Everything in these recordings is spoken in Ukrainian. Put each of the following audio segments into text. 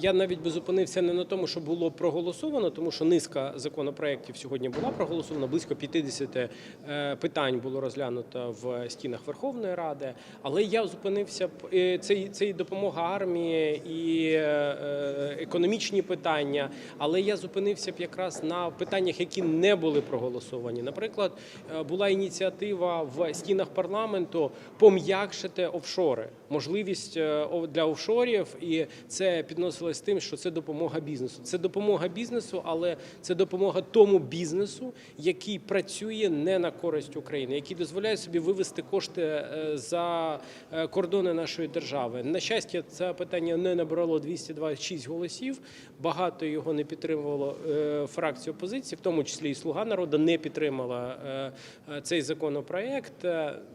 я навіть би зупинився не на тому, що було проголосовано, тому що низка законопроєктів сьогодні була проголосована. Близько 50 е, питань було розглянуто в стінах Верховної Ради. Але я зупинився це, це і допомога армії, і е, е, економічні питання. Але я зупинився б якраз на питаннях, які не були проголосовані. Наприклад, була ініціатива в стінах парламенту пом'якшити офшори, можливість для офшорів, і це підносилось тим, що це допомога бізнесу. Це допомога бізнесу, але це допомога тому бізнесу, який працює не на користь України, який дозволяє собі вивести кошти е, за е, кордони нашої держави. На щастя, це питання не набрало 226 голосів. Багато його не підтримувало е, опозиції, в тому числі і Слуга народу не підтримала цей законопроект.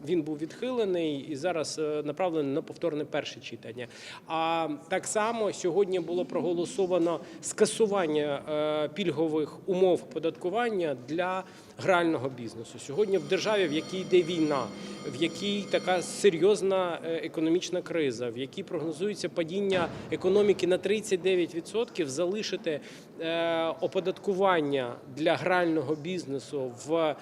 Він був відхилений і зараз направлений на повторне перше читання. А так само сьогодні було проголосовано скасування е, пільгових умов податкування для грального бізнесу. Сьогодні в державі, в якій йде війна, в якій така серйозна е, економічна криза, в якій прогнозується падіння економіки на 39%, залишити е, оподаткування для грального бізнесу в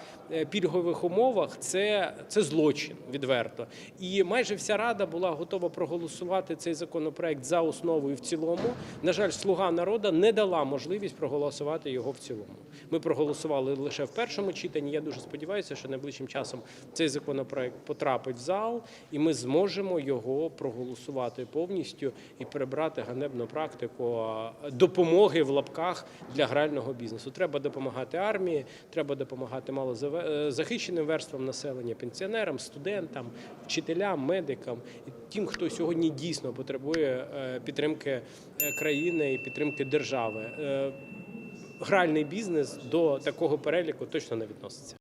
пільгових умовах це, це злочин відверто. І майже вся рада була готова проголосувати цей законопроект за основу і в цілому. На жаль, слуга народу не дала можливість проголосувати його в цілому. Ми проголосували лише в першому читанні. Я дуже сподіваюся, що найближчим часом цей законопроект потрапить в зал, і ми зможемо його проголосувати повністю і прибрати ганебну практику допомоги в лапках для грального бізнесу. Треба допомагати армії, треба допомагати малозахищеним верствам населення, пенсіонерам, студентам, вчителям, медикам тим, хто сьогодні дійсно потребує е, підтримки е, країни і підтримки держави. Е, Гральний бізнес до такого переліку точно не відноситься.